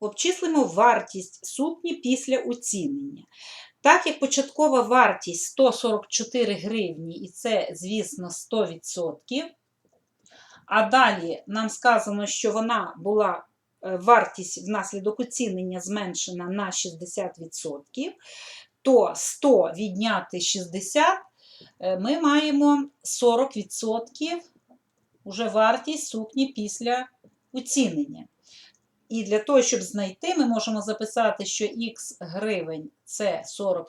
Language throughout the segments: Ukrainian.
обчислимо вартість сукні після оцінення. Так як початкова вартість 144 гривні, і це, звісно, 100%. А далі нам сказано, що вона була е, вартість внаслідок оцінення зменшена на 60%, то 100 відняти 60 е, ми маємо 40% уже вартість сукні після оцінення. І для того, щоб знайти, ми можемо записати, що х гривень це 40%,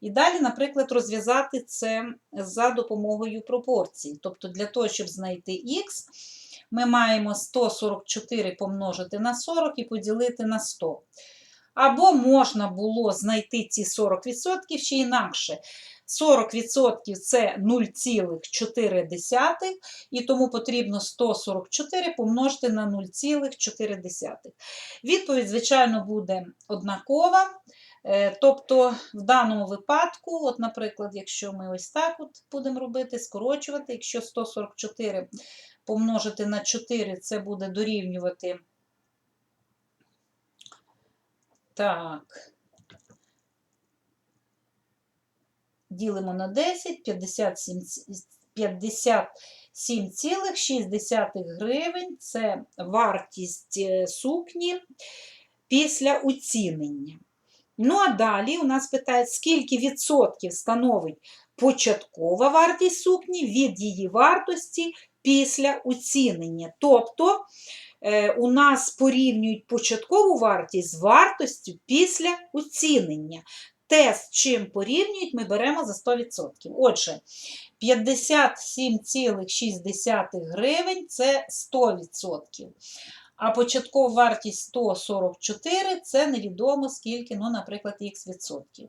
і далі, наприклад, розв'язати це за допомогою пропорцій. Тобто, для того, щоб знайти х, ми маємо 144 помножити на 40 і поділити на 100. Або можна було знайти ці 40% ще інакше. 40% це 0,4, і тому потрібно 144 помножити на 0,4. Відповідь, звичайно, буде однакова. Е, Тобто, в даному випадку, от, наприклад, якщо ми ось так от будемо робити, скорочувати, якщо 144 помножити на 4, це буде дорівнювати. Так. Ділимо на 10, 57,6 гривень це вартість е, сукні після оцінення. Ну, а далі у нас питають, скільки відсотків становить початкова вартість сукні від її вартості після оцінення. Тобто у нас порівнюють початкову вартість з вартостю після оцінення. Те, з чим порівнюють, ми беремо за 100%. Отже, 57,6 гривень це 100%. А початкова вартість 144 це невідомо скільки, ну, наприклад, х відсотків.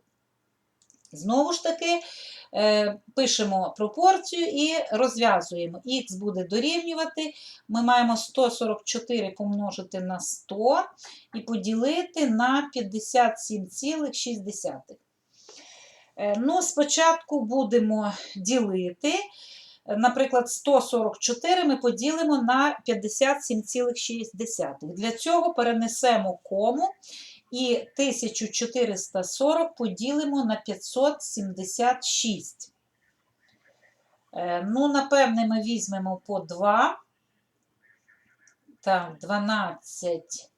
Знову ж таки, е, пишемо пропорцію і розв'язуємо. Х буде дорівнювати. Ми маємо 144 помножити на 100 і поділити на 57,6. Е, ну, спочатку будемо ділити. Наприклад, 144 ми поділимо на 57,6. Для цього перенесемо кому і 1440 поділимо на 576. Е, Ну, напевне, ми візьмемо по 2. Так, 12,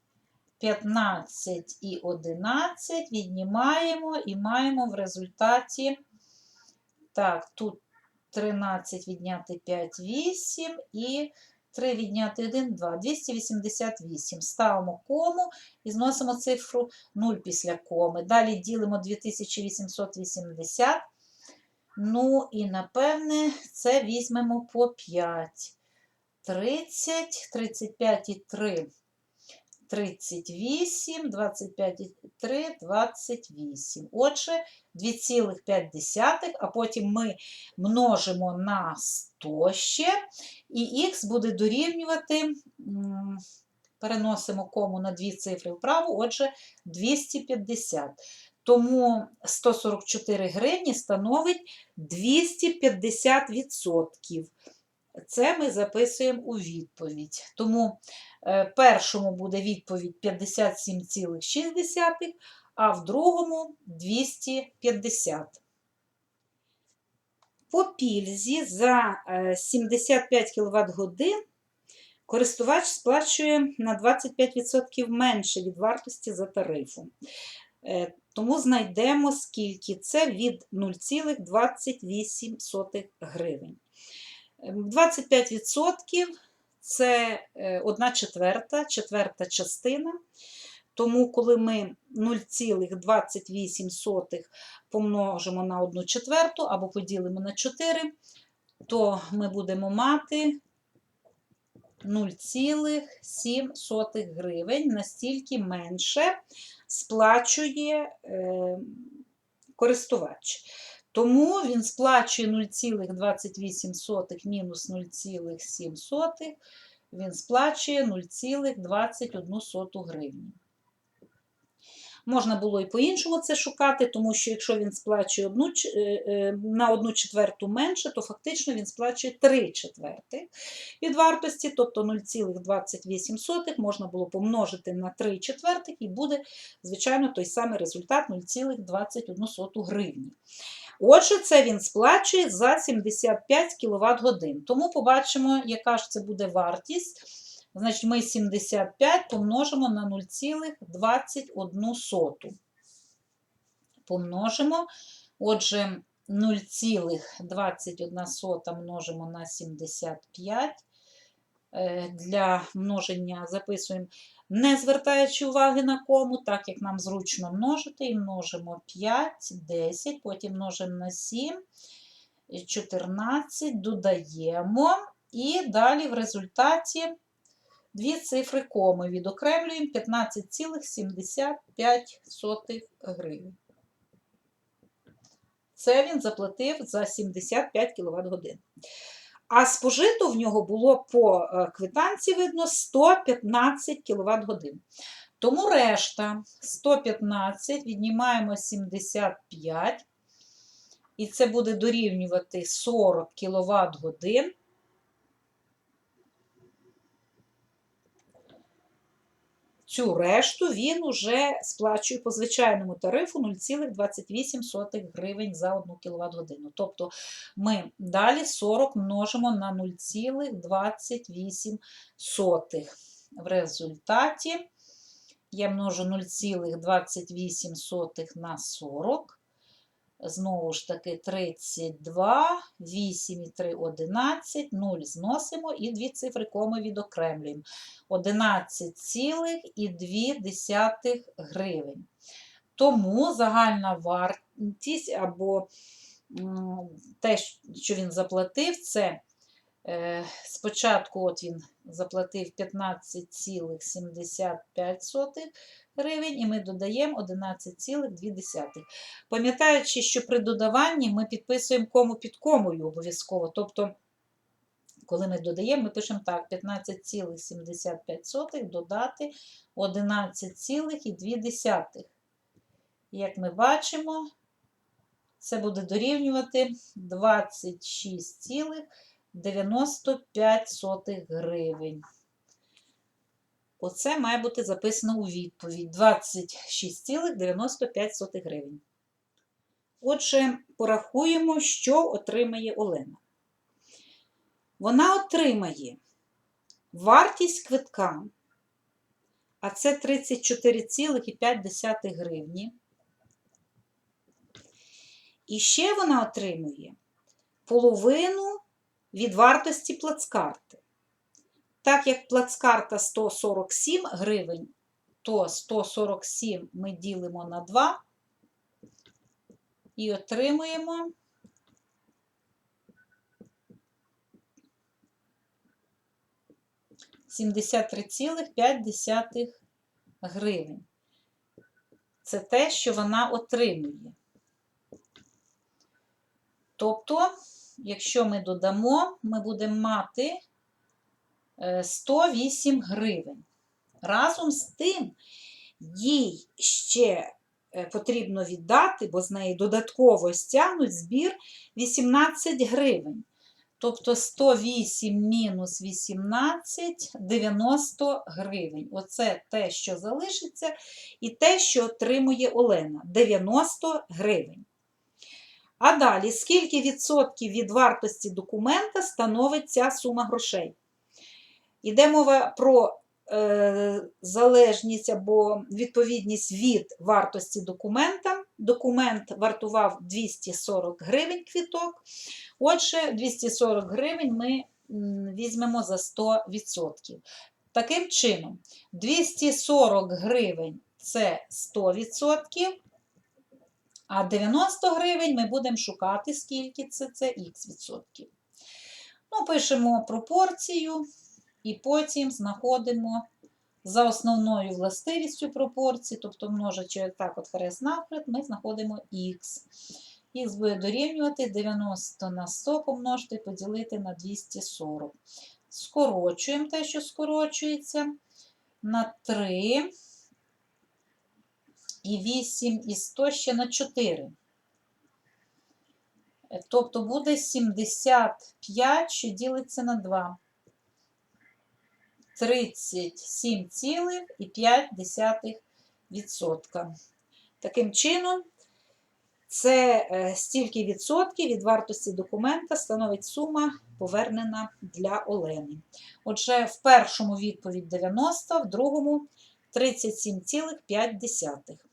15 і 11 віднімаємо і маємо в результаті, так, тут 13 відняти 5, 8 і 3 відняти 1, 2, 288. Ставимо кому і зносимо цифру 0 після коми. Далі ділимо 2880. Ну і, напевне, це візьмемо по 5. 30, 35 і 3. 38, 25 3, 28. Отже, 2,5, а потім ми множимо на 100 ще, і х буде дорівнювати, переносимо кому на дві цифри вправо, отже, 250. Тому 144 гривні становить 250%. Це ми записуємо у відповідь. Тому е, першому буде відповідь 57,6, а в другому 250. По пільзі за 75 кВт годин користувач сплачує на 25% менше від вартості за тарифом. Е, тому знайдемо, скільки це від 0,28 гривень. 25% це е, одна четверта, четверта частина. Тому, коли ми 0,28 помножимо на 1 четверту або поділимо на 4, то ми будемо мати 0,7 гривень, настільки менше сплачує е, користувач. Тому він сплачує 0,28 мінус 0,7, він сплачує 0,21 гривні. Можна було і по-іншому це шукати, тому що якщо він сплачує одну, е, е, на одну четверту менше, то фактично він сплачує 3 четвертих від вартості, тобто 0,28 можна було помножити на 3 четвертих і буде, звичайно, той самий результат 0,21 гривні. Отже, це він сплачує за 75 кВт годин. Тому побачимо, яка ж це буде вартість. Значить, ми 75 помножимо на 0,21. Помножимо. Отже, 0,21 множимо на 75. Е, Для множення записуємо, не звертаючи уваги на кому, так як нам зручно множити, і множимо 5, 10, потім множимо на 7, 14, додаємо. І далі в результаті дві цифри коми відокремлюємо 15,75 гривень. Це він заплатив за 75 кВт годин. А спожито в нього було по квитанці, видно, 115 кВт годин. Тому решта 115 віднімаємо 75, і це буде дорівнювати 40 кВт годин. Цю решту він уже сплачує по звичайному тарифу 0,28 гривень за 1 кВт годину. Тобто ми далі 40 множимо на 0,28. В результаті я множу 0,28 на 40. Знову ж таки 32, 8 і 3 – 11, 0 зносимо і дві цифри коми відокремлюємо. 11,2 гривень. Тому загальна вартість або те, що він заплатив, це спочатку от він заплатив 15,75 гривень, і ми додаємо 11,2. Пам'ятаючи, що при додаванні ми підписуємо кому під комою обов'язково. Тобто, коли ми додаємо, ми пишемо так: 15,75 додати 11,2. Як ми бачимо, це буде дорівнювати 26,95 гривень. Оце має бути записано у відповідь 26,95 гривень. Отже, порахуємо, що отримає Олена. Вона отримає вартість квитка, а це 34,5 гривні. І ще вона отримує половину від вартості плацкарти. Так як плацкарта 147 гривень, то 147 ми ділимо на 2 і отримуємо сімдесят три цілих п'ять десятих гривень. Це те, що вона отримує. Тобто, якщо ми додамо, ми будемо мати 108 гривень. Разом з тим, їй ще е, потрібно віддати, бо з неї додатково стягнуть збір 18 гривень. Тобто 108 мінус 18 90 гривень. Оце те, що залишиться, і те, що отримує Олена 90 гривень. А далі, скільки відсотків від вартості документа становить ця сума грошей? Йде мова про е, залежність або відповідність від вартості документа. Документ вартував 240 гривень квіток. Отже, 240 гривень ми візьмемо за 100%. Таким чином, 240 гривень це 100%, а 90 гривень ми будемо шукати, скільки це, це х відсотків. Ну, пишемо пропорцію. І потім знаходимо за основною властивістю пропорції, тобто множачи так от хрест навперед, ми знаходимо х. Х буде дорівнювати 90 на 100 помножити поділити на 240. Скорочуємо те, що скорочується, на 3. І 8 і 100 ще на 4. Е, Тобто буде 75, що ділиться на 2. 37,5%. Таким чином, це е, стільки відсотків від вартості документа становить сума, повернена для Олени. Отже, в першому відповідь 90, в другому 37,5.